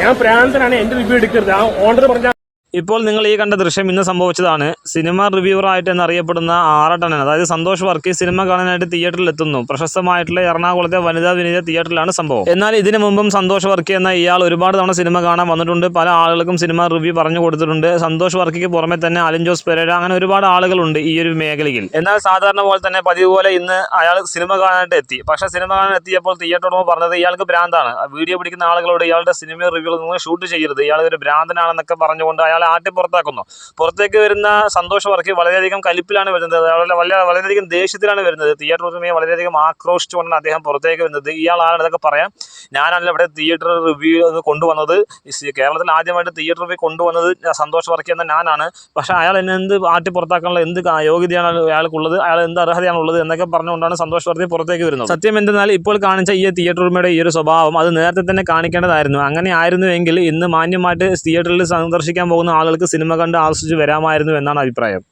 ഞാൻ പ്രാന്തനാണ് എന്റെ റിവ്യൂ എടുക്കരുത്. ആ ഓണർ പറഞ്ഞ ഇപ്പോൾ നിങ്ങൾ ഈ കണ്ട ദൃശ്യം ഇന്ന് സംഭവിച്ചതാണ്. സിനിമ റിവ്യൂവർ ആയിട്ട് എന്നറിയപ്പെടുന്ന ആറട്ടണൻ അതായത് സന്തോഷ് വർക്കി സിനിമ കാണാനായിട്ട് തിയേറ്ററിൽ എത്തുന്നു പ്രശസ്തമായിട്ടുള്ള എറണാകുളത്തെ വനിതാ വിനീത തിയേറ്ററിലാണ് സംഭവം. എന്നാൽ ഇതിനു മുമ്പും സന്തോഷ് വർക്കി എന്ന ഇയാൾ ഒരുപാട് തവണ സിനിമ കാണാൻ വന്നിട്ടുണ്ട്. പല ആളുകൾക്കും സിനിമ റിവ്യൂ പറഞ്ഞു കൊടുത്തിട്ടുണ്ട്. സന്തോഷ് വർക്കിക്ക് പുറമെ തന്നെ അലിൻ ജോസ് പെരേര അങ്ങനെ ഒരുപാട് ആളുകളുണ്ട് ഈ ഒരു മേഖലയിൽ. എന്നാൽ സാധാരണ പോലെ തന്നെ പതിവ് പോലെ ഇന്ന് അയാൾ സിനിമ കാണാനായിട്ട് എത്തി. പക്ഷേ സിനിമ കാണാൻ എത്തിയപ്പോൾ തിയേറ്റർ ഉടമ പറഞ്ഞത് ഇയാൾക്ക് ഭ്രാന്താണ്. വീഡിയോ പിടിക്കുന്ന ആളുകളോട് ഇയാളുടെ സിനിമ റിവ്യൂ നിങ്ങൾ ഷൂട്ട് ചെയ്യരുത്. ഇയാൾ ഒരു ഭ്രാന്തനാണെന്നൊക്കെ പറഞ്ഞുകൊണ്ട് അയാളെ ആട്ടി പുറത്താക്കുന്നു. പുറത്തേക്ക് വരുന്ന സന്തോഷ് വർക്കി വളരെയധികം കലിപ്പിലാണ് വരുന്നത്. വളരെ വളരെ വളരെയധികം ദേഷ്യത്തിലാണ് വരുന്നത്. തിയേറ്റർ ഉടമയെ വളരെയധികം ആക്രോശിച്ചുകൊണ്ടാണ് അദ്ദേഹം പുറത്തേക്ക് വരുന്നത്. ഇയാളാണ് ആരാണെന്നൊക്കെ പറയാം. ഞാനല്ല ഇവിടെ തിയേറ്റർ റിവ്യൂ കൊണ്ടുവന്നത്. കേരളത്തിൽ ആദ്യമായിട്ട് തിയേറ്റർ റിവ്യൂ കൊണ്ടുവന്നത് സന്തോഷ് വർക്കി എന്ന ഞാനാണ്. പക്ഷേ അയാൾ എന്നെ എന്ത് ആട്ടി പുറത്താക്കാനുള്ള എന്ത് യോഗ്യതയാണ് അയാൾക്കുള്ളത്? അയാൾ എന്ത് അർഹതയാണുള്ളത് എന്നൊക്കെ പറഞ്ഞുകൊണ്ടാണ് സന്തോഷ് വർക്കി പുറത്തേക്ക് വരുന്നത്. സത്യം എന്തെന്നാൽ ഇപ്പോൾ കാണിച്ച ഈ തിയേറ്റർ റൂമിയുടെ ഈ ഒരു സ്വഭാവം അത് നേരത്തെ തന്നെ കാണിക്കേണ്ടതായിരുന്നു. അങ്ങനെ ആയിരുന്നുവെങ്കിൽ ഇന്ന് മാന്യമായിട്ട് തിയേറ്ററിൽ സന്ദർശിക്കാൻ പോകുന്ന ആളുകൾക്ക് സിനിമ കണ്ട് ആസ്വദിച്ച് വരാമായിരുന്നു എന്നാണ് അഭിപ്രായം.